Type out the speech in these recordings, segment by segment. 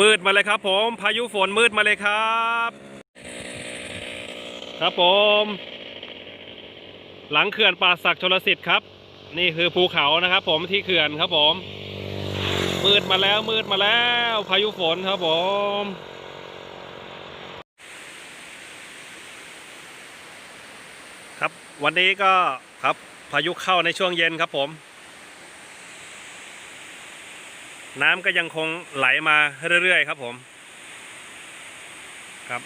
มืดมาเลยครับ ผมพายุฝนมืดมาเลยครับ ครับผม หลังเขื่อนป่าศักดิ์ชลสิทธิ์ครับ นี่คือภูเขานะครับ ผมที่เขื่อนครับผม มืดมาแล้วมืดมาแล้ว พายุฝนครับผมครับวันนี้ก็ครับพายุเข้าในช่วงเย็นครับผม น้ำก็ยังคงไหลมาเรื่อยๆครับผมครับ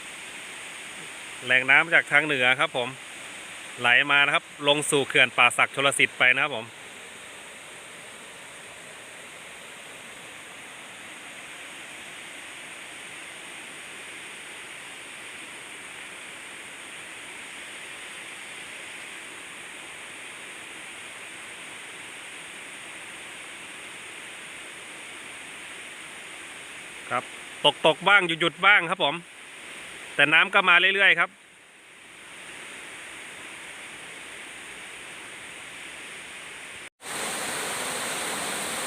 แหล่งน้ำจากทางเหนือครับผมไหลมานะครับ ลงสู่เขื่อนป่าศักดิ์ชลสิทธิ์ไปนะครับผม ครับ ตกตกบ้างหยุดหยุดบ้างครับผม แต่น้ำก็มาเรื่อยๆครับ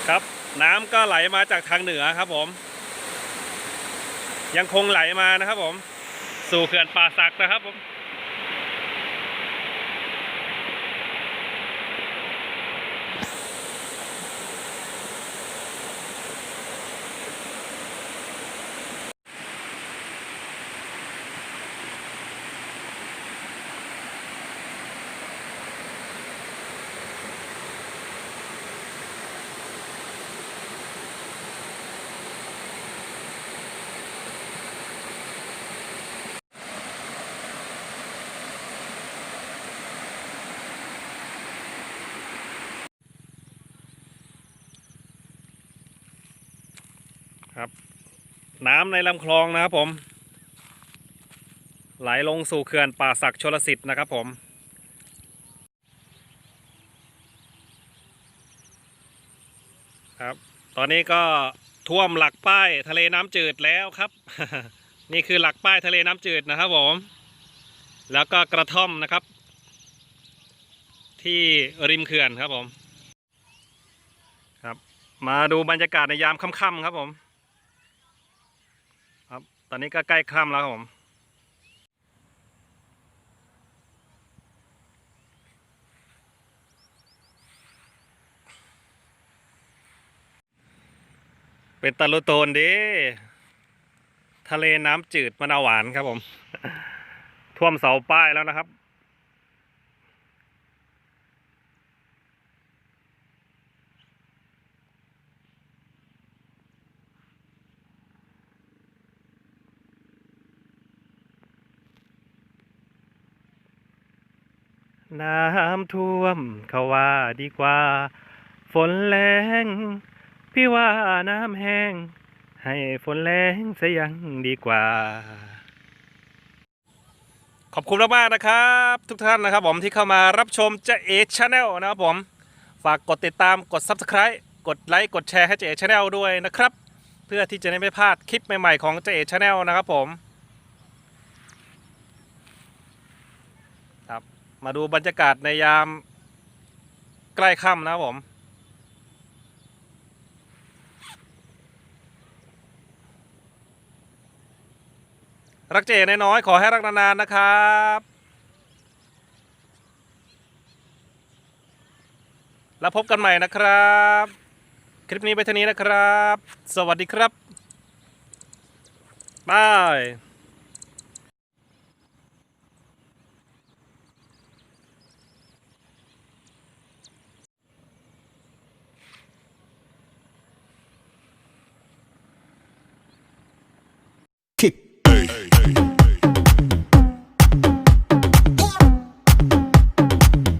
ครับน้ำก็ไหลมาจากทางเหนือครับผม ยังคงไหลมานะครับผม สู่เขื่อนป่าสักนะครับผม ครับ น้ำในลำคลองนะครับผม ไหลลงสู่เขื่อนป่าศักดิ์ชลสิทธิ์นะครับผมครับ ตอนนี้ก็ท่วมหลักป้ายทะเลน้ำจืดแล้วครับ นี่คือหลักป้ายทะเลน้ำจืดนะครับผม แล้วก็กระท่อมนะครับ ที่ริมเขื่อนครับผมครับ มาดูบรรยากาศในยามค่ำๆครับผม ตอนนี้ก็ใกล้ค่ำแล้วครับผม เป็นตะลุโตนดิทะเลน้ำจืดมะนาวหวานครับผม ท่วมเสาป้ายแล้วนะครับ น้ำท่วมเขาว่าดีกว่า ฝนแรงพี่ว่าน้ำแห้ง ให้ฝนแรงซะยังดีกว่า ขอบคุณมากๆนะครับ ทุกท่านนะครับผมที่เข้ามารับชมเจเอชแนลนะครับผม ฝากกดติดตามกด Subscribe กดไลค์กดแชร์ให้เจเอชแนลด้วยนะครับ เพื่อที่จะได้ไม่พลาดคลิปใหม่ๆของเจเอชแนลนะครับผม ครับ มาดูบรรยากาศในยามใกล้ค่ำนะผม รักเจน้อยขอให้รักนานๆนะครับแล้วพบกันใหม่นะครับ คลิปนี้ไปเท่านี้นะครับ สวัสดีครับบาย